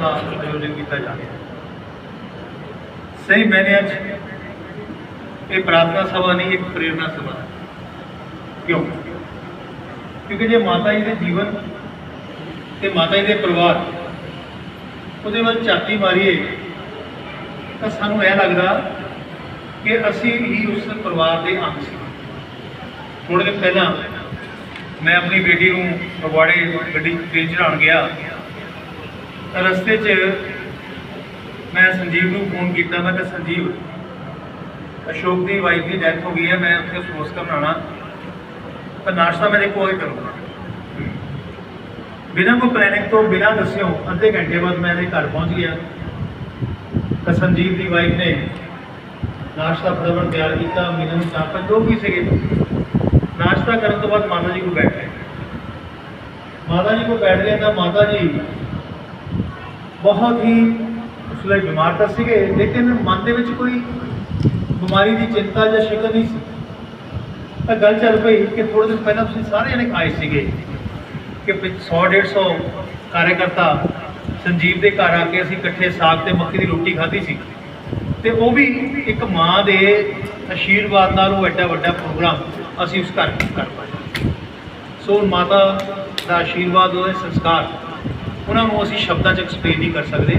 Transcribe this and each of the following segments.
ਦਾ ਆਯੋਜਨ ਕੀਤਾ ਜਾ ਸਹੀ ਮੈਨੇ 'ਚ ਇਹ ਪ੍ਰਾਰਥਨਾ ਸਭਾ ਨਹੀਂ, ਇੱਕ ਪ੍ਰੇਰਣਾ ਸਭਾ। ਹੈ ਕਿਉਂ? ਕਿਉਂਕਿ ਜੇ ਮਾਤਾ ਜੀ ਦੇ ਜੀਵਨ ਤੇ ਮਾਤਾ ਜੀ ਦੇ ਪਰਿਵਾਰ ਉਹਦੇ ਵੱਲ ਝਾਤੀ ਮਾਰੀਏ, ਤਾਂ ਸਾਨੂੰ ਇਹ ਲੱਗਦਾ ਕਿ ਅਸੀਂ ਹੀ ਉਸ ਪਰਿਵਾਰ ਦੇ ਅੰਗ ਸੀ। ਥੋੜੇ ਦਿਨ ਪਹਿਲਾਂ ਮੈਂ ਆਪਣੀ ਬੇਟੀ ਨੂੰ ਫਗਵਾੜੇ ਗੱਡੀ ਤੇ ਚੜਾਉਣ ਗਿਆ। ਰਸਤੇ 'ਚ ਮੈਂ ਸੰਜੀਵ ਨੂੰ ਫੋਨ ਕੀਤਾ, ਮੈਂ ਕਿਹਾ, ਸੰਜੀਵ, ਅਸ਼ੋਕ ਦੀ ਵਾਈਫ ਦੀ ਡੈਥ ਹੋ ਗਈ ਹੈ, ਮੈਂ ਉੱਥੇ ਅਫਸੋਸ ਕਰਨਾਣਾ ਤਾਂ ਨਾਸ਼ਤਾ ਮੇਰੇ ਕੋਲ ਕਰੂੰਗਾ। ਬਿਨਾਂ ਕੋਈ ਪਲੈਨਿੰਗ ਤੋਂ, ਬਿਨਾਂ ਦੱਸਿਓ, ਅੱਧੇ ਘੰਟੇ ਬਾਅਦ ਮੈਂ ਇਹਦੇ ਘਰ ਪਹੁੰਚ ਗਿਆ। ਤਾਂ ਸੰਜੀਵ ਦੀ ਵਾਈਫ ਨੇ ਨਾਸ਼ਤਾ ਫਟਾਫਟ ਤਿਆਰ ਕੀਤਾ ਮੈਨੂੰ ਚਾਪਾ ਜੋ ਵੀ ਸੀਗੇ। ਨਾਸ਼ਤਾ ਕਰਨ ਤੋਂ ਬਾਅਦ ਮਾਤਾ ਜੀ ਕੋਲ ਬੈਠ। ਗਏ ਮਾਤਾ ਜੀ ਕੋਲ ਬੈਠ ਗਏ ਤਾਂ ਮਾਤਾ ਜੀ ਬਹੁਤ ਹੀ ਉਸ ਲਈ ਬਿਮਾਰ ਤਾਂ ਸੀਗੇ, ਲੇਕਿਨ ਮਨ ਦੇ ਵਿੱਚ ਕੋਈ ਬਿਮਾਰੀ ਦੀ ਚਿੰਤਾ ਜਾਂ ਸ਼ਿਕਨ ਨਹੀਂ ਸੀ। ਤਾਂ ਗੱਲ ਚੱਲ ਪਈ ਕਿ ਥੋੜੇ ਦਿਨ ਪਹਿਲਾਂ ਤੁਸੀਂ ਸਾਰੇ ਜਣੇ ਆਏ ਸੀਗੇ ਕਿ 100 150 ਕਾਰਜਕਰਤਾ ਸੰਜੀਵ ਦੇ ਘਰ ਆ ਕੇ ਅਸੀਂ ਇਕੱਠੇ ਸਾਗ ਤੇ ਮੱਕੀ ਦੀ ਰੋਟੀ ਖਾਧੀ ਸੀ। ਤੇ ਉਹ ਵੀ ਇੱਕ ਮਾਂ ਦੇ ਆਸ਼ੀਰਵਾਦ ਨਾਲ ਉਹ ਐਡਾ ਵੱਡਾ ਪ੍ਰੋਗਰਾਮ ਅਸੀਂ ਉਸ ਘਰ ਕਰ ਪਾਏ। ਸੋ ਮਾਤਾ ਦਾ ਆਸ਼ੀਰਵਾਦ, ਉਹਦੇ ਸੰਸਕਾਰ ਉਹਨਾਂ ਨੂੰ ਅਸੀਂ ਸ਼ਬਦਾਂ 'ਚ ਐਕਸਪਲੇਨ ਨਹੀਂ ਕਰ ਸਕਦੇ।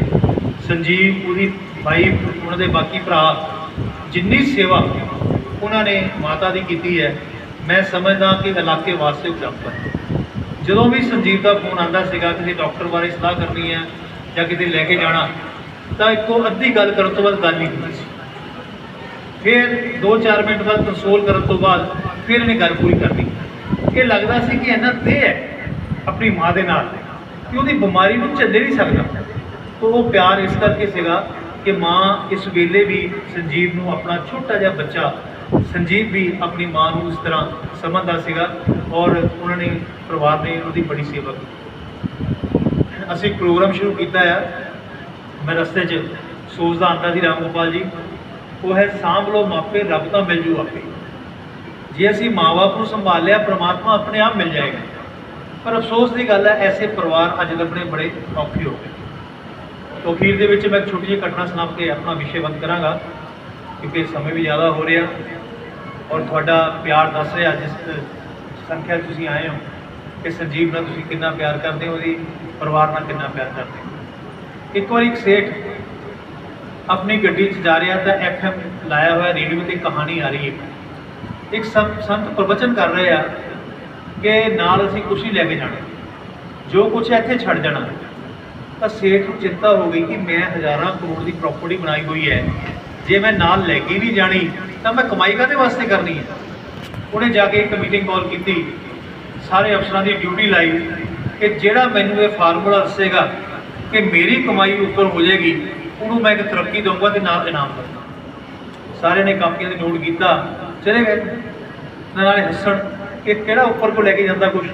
ਸੰਜੀਵ, ਉਹਦੀ ਵਾਈਫ ਉਹਨਾਂ ਦੇ ਬਾਕੀ ਭਰਾ, ਜਿੰਨੀ ਸੇਵਾ ਉਹਨਾਂ ਨੇ ਮਾਤਾ ਦੀ ਕੀਤੀ ਹੈ, ਮੈਂ ਸਮਝਦਾ ਕਿ ਇਲਾਕੇ ਵਾਸਤੇ ਉਪਲਬਧ ਜਦੋਂ ਵੀ ਸੰਜੀਵ ਦਾ ਫੋਨ ਆਂਦਾ ਸੀਗਾ, ਕਿਸੇ ਡਾਕਟਰ ਬਾਰੇ ਸਲਾਹ ਕਰਨੀ ਹੈ ਜਾਂ ਕਿਤੇ ਲੈ ਕੇ ਜਾਣਾ, ਤਾਂ ਇੱਕੋ ਅੱਧੀ ਗੱਲ ਕਰਨ ਤੋਂ ਬਾਅਦ ਗੱਲ ਨਹੀਂ ਹੁੰਦੀ ਸੀ। ਫਿਰ 2-4 ਮਿੰਟ ਬਾਅਦ ਕੰਸੋਲ ਕਰਨ ਤੋਂ ਬਾਅਦ ਫਿਰ ਇਹਨੇ ਗੱਲ ਪੂਰੀ ਕਰਨੀ ਇਹ ਲੱਗਦਾ ਸੀ ਕਿ ਇਹਨਾਂ ਤੇ ਹੈ, ਆਪਣੀ ਮਾਂ ਦੇ ਨਾਲ। ਕਿ ਉਹਦੀ ਬਿਮਾਰੀ ਨੂੰ ਝੱਲੇ ਨਹੀਂ ਸਕਦਾ। ਤਾਂ ਉਹ ਪਿਆਰ ਇਸ ਕਰਕੇ ਸੀਗਾ ਕਿ ਮਾਂ ਇਸ ਵੇਲੇ ਵੀ ਸੰਜੀਵ ਨੂੰ ਆਪਣਾ ਛੋਟਾ ਜਿਹਾ ਬੱਚਾ ਸੰਜੀਵ ਵੀ ਆਪਣੀ ਮਾਂ ਨੂੰ ਇਸ ਤਰ੍ਹਾਂ ਸਮਝਦਾ ਸੀਗਾ ਔਰ ਉਹਨਾਂ ਨੇ ਪਰਿਵਾਰ ਨੇ ਉਹਦੀ ਬੜੀ ਸੇਵਾ ਕੀਤੀ। ਅਸੀਂ ਪ੍ਰੋਗਰਾਮ ਸ਼ੁਰੂ ਕੀਤਾ ਆ। ਮੈਂ ਰਸਤੇ 'ਚ ਸੋਚਦਾ ਆਂਦਾ ਸੀ ਰਾਮ ਗੋਪਾਲ ਜੀ, ਉਹ ਹੈ ਸਾਂਭ ਲਓ ਮਾਪੇ, ਰੱਬ ਤਾਂ ਮਿਲ ਜੂ ਆਪੇ। ਜੇ ਅਸੀਂ ਮਾਂ-ਬਾਪ ਨੂੰ ਸੰਭਾਲ ਲਿਆ ਪ੍ਰਮਾਤਮਾ ਆਪਣੇ ਆਪ ਮਿਲ ਜਾਏਗਾ। ਪਰ ਅਫਸੋਸ ਦੀ ਗੱਲ ਹੈ, ਐਸੇ ਪਰਿਵਾਰ ਅੱਜ ਲੱਭਣੇ ਬੜੇ ਔਖੇ ਹੋ ਗਏ। ਤੋਂ ਅਖੀਰ ਦੇ ਵਿੱਚ ਮੈਂ ਇੱਕ ਛੋਟੀ ਜਿਹੀ ਘਟਨਾ ਸੁਣਾ ਕੇ ਆਪਣਾ ਵਿਸ਼ੇ ਬੰਦ ਕਰਾਂਗਾ, ਕਿਉਂਕਿ ਸਮੇਂ ਵੀ ਜ਼ਿਆਦਾ ਹੋ ਰਿਹਾ। ਔਰ ਤੁਹਾਡਾ ਪਿਆਰ ਦੱਸ ਰਿਹਾ, ਜਿਸ ਸੰਖਿਆ 'ਚ ਤੁਸੀਂ ਆਏ ਹੋ, ਕਿ ਸੰਜੀਵ ਨਾਲ ਤੁਸੀਂ ਕਿੰਨਾ ਪਿਆਰ ਕਰਦੇ ਹੋ, ਉਹਦੀ ਪਰਿਵਾਰ ਨਾਲ ਕਿੰਨਾ ਪਿਆਰ ਕਰਦੇ ਹੋ। ਇੱਕ ਵਾਰ ਇੱਕ ਸੇਠ ਆਪਣੀ ਗੱਡੀ 'ਚ ਜਾ ਰਿਹਾ ਤਾਂ ਐਫਐਮ ਲਾਇਆ ਹੋਇਆ ਰੇਡੀਓ ਤੇ ਕਹਾਣੀ ਆ ਰਹੀ ਹੈ। ਇੱਕ ਸੰਤ ਸੰਤ ਪ੍ਰਵਚਨ ਕਰ ਰਹੇ ਆ ਕਿ ਨਾਲ ਅਸੀਂ ਕੁਛ ਹੀ ਲੈ ਕੇ ਜਾਣਾ। ਜੋ ਕੁਛ ਇੱਥੇ ਛੱਡ ਜਾਣਾ। ਤਾਂ ਸੇਠ ਨੂੰ ਚਿੰਤਾ ਹੋ ਗਈ ਕਿ ਮੈਂ ਹਜ਼ਾਰਾਂ ਕਰੋੜ ਦੀ ਪ੍ਰਾਪਰਟੀ ਬਣਾਈ ਹੋਈ ਹੈ। ਜੇ ਮੈਂ ਨਾਲ ਲੈ ਕੇ ਨਹੀਂ ਜਾਣੀ, ਤਾਂ ਮੈਂ ਕਮਾਈ ਕਾਹਦੇ ਵਾਸਤੇ ਕਰਨੀ ਹੈ? ਉਹਨੇ ਜਾ ਕੇ ਇੱਕ ਮੀਟਿੰਗ ਕਾਲ ਕੀਤੀ। ਸਾਰੇ ਅਫਸਰਾਂ ਦੀ ਡਿਊਟੀ ਲਾਈ ਕਿ ਜਿਹੜਾ ਮੈਨੂੰ ਇਹ ਫਾਰਮੂਲਾ ਦੱਸੇਗਾ ਕਿ ਮੇਰੀ ਕਮਾਈ ਉੱਪਰ ਹੋ ਜਾਏਗੀ, ਉਹਨੂੰ ਮੈਂ ਇੱਕ ਤਰੱਕੀ ਦਊਂਗਾ ਤੇ ਨਾਲ ਇਨਾਮ ਦਊਂਗਾ ਸਾਰਿਆਂ ਨੇ ਕਾਪੀਆਂ ਦੇ ਨੋਟ ਕੀਤਾ। ਚਲੇ ਗਏ। ਨਾਲੇ ਹੱਸਣ। ਕਿ ਕਿਹੜਾ ਉੱਪਰ ਕੋ ਲੈ ਕੇ ਜਾਂਦਾ ਕੁਝ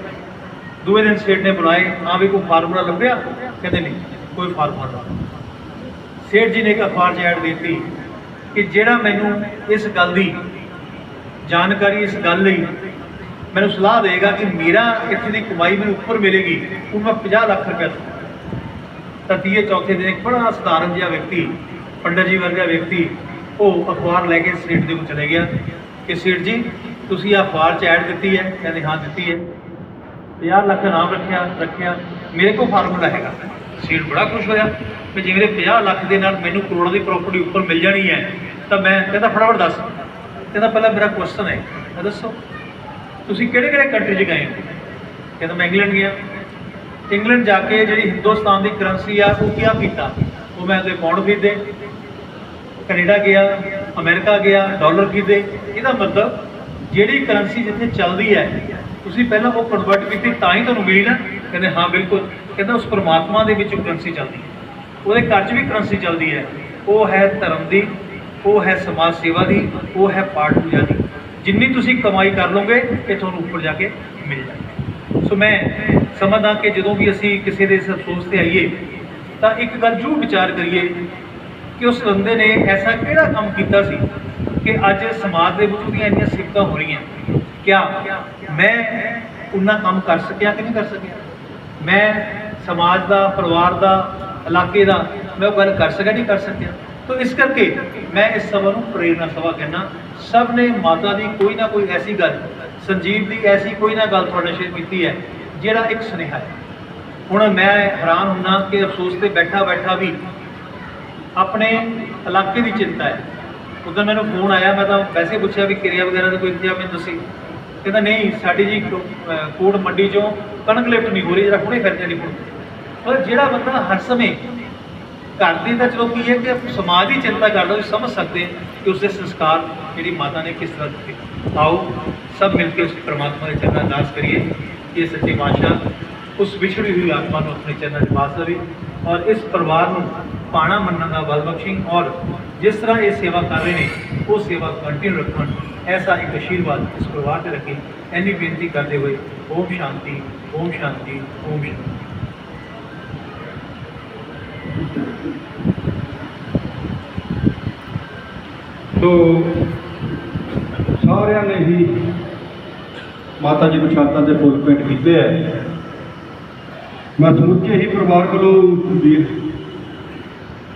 ਦੂਏ ਦਿਨ ਸੇਠ ਨੇ ਬੁਲਾਏ ਹਾਂ ਵੀ ਕੋਈ ਫਾਰਮੂਲਾ ਲੱਭਿਆ? ਕਹਿੰਦੇ ਨਹੀਂ, ਕੋਈ ਫਾਰਮੂਲਾ ਸੇਠ ਜੀ ਨੇ ਇੱਕ ਅਖਬਾਰ 'ਚ ਐਡ ਦਿੱਤੀ ਕਿ ਜਿਹੜਾ ਮੈਨੂੰ ਇਸ ਗੱਲ ਦੀ ਜਾਣਕਾਰੀ, ਇਸ ਗੱਲ ਲਈ ਮੈਨੂੰ ਸਲਾਹ ਦੇਗਾ ਕਿ ਮੇਰਾ ਇੱਥੇ ਦੀ ਕਮਾਈ ਮੈਨੂੰ ਉੱਪਰ ਮਿਲੇਗੀ, ਉਹ ਮੈਂ 50 ਲੱਖ ਰੁਪਏ ਦਊਂਗਾ। ਤਾਂ ਤੀਏ, ਚੌਥੇ ਦਿਨ ਇੱਕ ਬੜਾ ਸਧਾਰਨ ਜਿਹਾ ਵਿਅਕਤੀ, ਪੰਡਤ ਜੀ ਵਰਗਾ ਵਿਅਕਤੀ, ਉਹ ਅਖਬਾਰ ਲੈ ਕੇ ਸੇਠ ਦੇ ਕੋਲ ਚਲੇ ਗਿਆ ਕਿ ਸੇਠ ਜੀ ਤੁਸੀਂ ਆਹ ਫਾਰ 'ਚ ਐਡ ਦਿੱਤੀ ਹੈ, ਕਹਿੰਦੇ ਹਾਂ ਦਿੱਤੀ ਹੈ। 50 ਲੱਖ ਨਾਮ ਰੱਖਿਆ ਰੱਖਿਆ। ਮੇਰੇ ਕੋਲ ਫਾਰਮੂਲਾ ਹੈਗਾ। ਸੀਟ ਬੜਾ ਖੁਸ਼ ਹੋਇਆ ਕਿ ਜੇ ਮੇਰੇ 50 ਲੱਖ ਦੇ ਨਾਲ ਮੈਨੂੰ ਕਰੋੜਾਂ ਦੀ ਪ੍ਰਾਪਰਟੀ ਉੱਪਰ ਮਿਲ ਜਾਣੀ ਹੈ, ਤਾਂ ਮੈਂ ਕਹਿੰਦਾ ਫਟਾਫਟ ਦੱਸ। ਕਹਿੰਦਾ ਪਹਿਲਾਂ ਮੇਰਾ ਕੁਐਸਚਨ ਹੈ, ਮੈਂ ਦੱਸੋ, ਤੁਸੀਂ ਕਿਹੜੇ ਕਿਹੜੇ ਕੰਟਰੀ 'ਚ ਗਏ ਹੋ? ਕਹਿੰਦਾ ਮੈਂ ਇੰਗਲੈਂਡ ਗਿਆ। ਇੰਗਲੈਂਡ ਜਾ ਕੇ ਜਿਹੜੀ ਹਿੰਦੁਸਤਾਨ ਦੀ ਕਰੰਸੀ ਆ, ਉਹ ਕਿਆ ਕੀਤਾ? ਉਹ ਮੈਂ ਉਹਦੇ ਪੌਂਡ ਖਰੀਦੇ। ਕੈਨੇਡਾ ਗਿਆ, ਅਮਰੀਕਾ ਗਿਆ, ਡਾਲਰ ਖਰੀਦੇ। ਇਹਦਾ ਮਤਲਬ ਜਿਹੜੀ ਕਰੰਸੀ ਜਿੱਥੇ ਚੱਲਦੀ ਹੈ, ਤੁਸੀਂ ਪਹਿਲਾਂ ਉਹ ਕਨਵਰਟ ਕੀਤੀ ਤਾਂ ਹੀ ਤੁਹਾਨੂੰ ਮਿਲੀ ਨਾ? ਕਹਿੰਦੇ, ਹਾਂ, ਬਿਲਕੁਲ। ਕਹਿੰਦਾ, ਉਸ ਪਰਮਾਤਮਾ ਦੇ ਵਿੱਚ ਕਰੰਸੀ ਚੱਲਦੀ ਹੈ। ਉਹਦੇ ਘਰ 'ਚ ਵੀ ਕਰੰਸੀ ਚੱਲਦੀ ਹੈ। ਉਹ ਹੈ ਧਰਮ ਦੀ, ਉਹ ਹੈ ਸਮਾਜ ਸੇਵਾ ਦੀ, ਉਹ ਹੈ ਪਾਠ ਪੂਜਾ ਦੀ। ਜਿੰਨੀ ਤੁਸੀਂ ਕਮਾਈ ਕਰ ਲਓਗੇ, ਇਹ ਤੁਹਾਨੂੰ ਉੱਪਰ ਜਾ ਕੇ ਮਿਲ ਜਾਏਗੀ ਸੋ ਮੈਂ ਸਮਝਦਾ ਕਿ ਜਦੋਂ ਵੀ ਅਸੀਂ ਕਿਸੇ ਦੇ ਇਸ ਅਫਸੋਸ ਤੇ ਆਈਏ, ਤਾਂ ਇੱਕ ਗੱਲ ਜ਼ਰੂਰ ਵਿਚਾਰ ਕਰੀਏ ਕਿ ਉਸ ਬੰਦੇ ਨੇ ਐਸਾ ਕਿਹੜਾ ਕੰਮ ਕੀਤਾ ਸੀ ਕਿ ਅੱਜ ਸਮਾਜ ਦੇ ਵਿੱਚ ਉਹਦੀਆਂ ਇੰਨੀਆਂ ਸਿਫਤਾਂ ਹੋ ਰਹੀਆਂ। ਕਿਆ? ਮੈਂ ਉਹਨਾਂ ਕੰਮ ਕਰ ਸਕਿਆ ਕਿ ਨਹੀਂ ਕਰ ਸਕਿਆ? ਮੈਂ ਸਮਾਜ ਦਾ, ਪਰਿਵਾਰ ਦਾ, ਇਲਾਕੇ ਦਾ, ਮੈਂ ਉਹ ਗੱਲ ਕਰ ਸਕਿਆ ਨਹੀਂ ਕਰ ਸਕਿਆ? ਤੋ ਇਸ ਕਰਕੇ ਮੈਂ ਇਸ ਸਭਾ ਨੂੰ ਪ੍ਰੇਰਨਾ ਸਭਾ ਕਹਿੰਦਾ। ਸਭ ਨੇ ਮਾਤਾ ਦੀ ਕੋਈ ਨਾ ਕੋਈ ਐਸੀ ਗੱਲ, ਸੰਜੀਵ ਦੀ ਐਸੀ ਕੋਈ ਨਾ ਗੱਲ ਤੁਹਾਡੇ ਸ਼ੇਅਰ ਕੀਤੀ ਹੈ, ਜਿਹੜਾ ਇੱਕ ਸੁਨੇਹਾ ਹੈ। ਹੁਣ ਮੈਂ ਹੈਰਾਨ ਹੁੰਨਾ ਕਿ ਅਫਸੋਸ ਤੇ ਬੈਠਾ ਬੈਠਾ ਵੀ ਆਪਣੇ ਇਲਾਕੇ ਦੀ ਚਿੰਤਾ ਹੈ। ਉਦੋਂ ਮੈਨੂੰ ਫੋਨ ਆਇਆ, ਮੈਂ ਤਾਂ ਵੈਸੇ ਪੁੱਛਿਆ ਵੀ ਕਿਰਿਆ ਵਗੈਰਾ ਦਾ ਕੋਈ ਇੰਤਜ਼ਾਮ ਨਹੀਂ ਤੁਸੀਂ। ਕਹਿੰਦਾ ਨਹੀਂ, ਸਾਡੀ ਜੀ ਕੋ- ਕੋਟ ਮੰਡੀ ਚੋਂ ਕਣਕ ਲਿਫਟ ਨਹੀਂ ਹੋ ਰਹੀ ਜਿਹੜਾ ਹੁਣੇ ਫਿਰਦੇ ਨਹੀਂ ਪਰ ਜਿਹੜਾ ਬੰਦਾ ਹਰ ਸਮੇਂ ਘਰ ਦੀ ਤਾਂ ਚਲੋ ਕੀ ਹੈ ਕਿ ਸਮਾਜ ਦੀ ਚਿੰਤਾ ਕਰਦਾ, ਤੁਸੀਂ ਸਮਝ ਸਕਦੇ ਕਿ ਉਸਦੇ ਸੰਸਕਾਰ ਜਿਹੜੀ ਮਾਤਾ ਨੇ ਕਿਸ ਤਰ੍ਹਾਂ ਦਿੱਤੇ। ਆਓ, ਸਭ ਮਿਲ ਕੇ ਉਸ ਪ੍ਰਮਾਤਮਾ ਦੇ ਚਰਨਾਂ ਅਰਦਾਸ ਕਰੀਏ, ਕਿ ਇਹ ਸੱਚੇ ਪਾਤਸ਼ਾਹ ਉਸ ਵਿਛੜੀ ਹੋਈ ਆਤਮਾ ਨੂੰ ਆਪਣੇ ਚਰਨਾਂ 'ਚ ਵਾਸ ਲਵੇ ਔਰ ਇਸ ਪਰਿਵਾਰ ਨੂੰ ਪਾਣਾ ਮੰਨਣ ਦਾ ਬਲ ਬਖਸ਼ਿੰਗ ਔਰ ਜਿਸ ਤਰ੍ਹਾਂ ਇਹ ਸੇਵਾ ਕਰ ਰਹੇ ਨੇ, ਉਹ ਸੇਵਾ ਕੰਟੀਨਿਊ ਰੱਖਣ। ਐਸਾ ਇੱਕ ਆਸ਼ੀਰਵਾਦ ਇਸ ਪਰਿਵਾਰ ਤੇ ਰੱਖੇ। ਐਨੀ ਬੇਨਤੀ ਕਰਦੇ ਹੋਏ, ਓਮ ਸ਼ਾਂਤੀ ਓਮ ਸ਼ਾਂਤੀ ਓਮ ਸ਼ਾਂਤੀ। ਸੋ ਸਾਰਿਆਂ ਨੇ ਹੀ ਮਾਤਾ ਜੀ ਨੂੰ ਸ਼ਾਂਤਾਂ ਦੇ ਫੁੱਲ ਭੇਟ ਕੀਤੇ ਹੈ। ਮੈਂ ਸਮੁੱਚੇ ਹੀ ਪਰਿਵਾਰ ਕੋਲੋਂ ਵੀਰ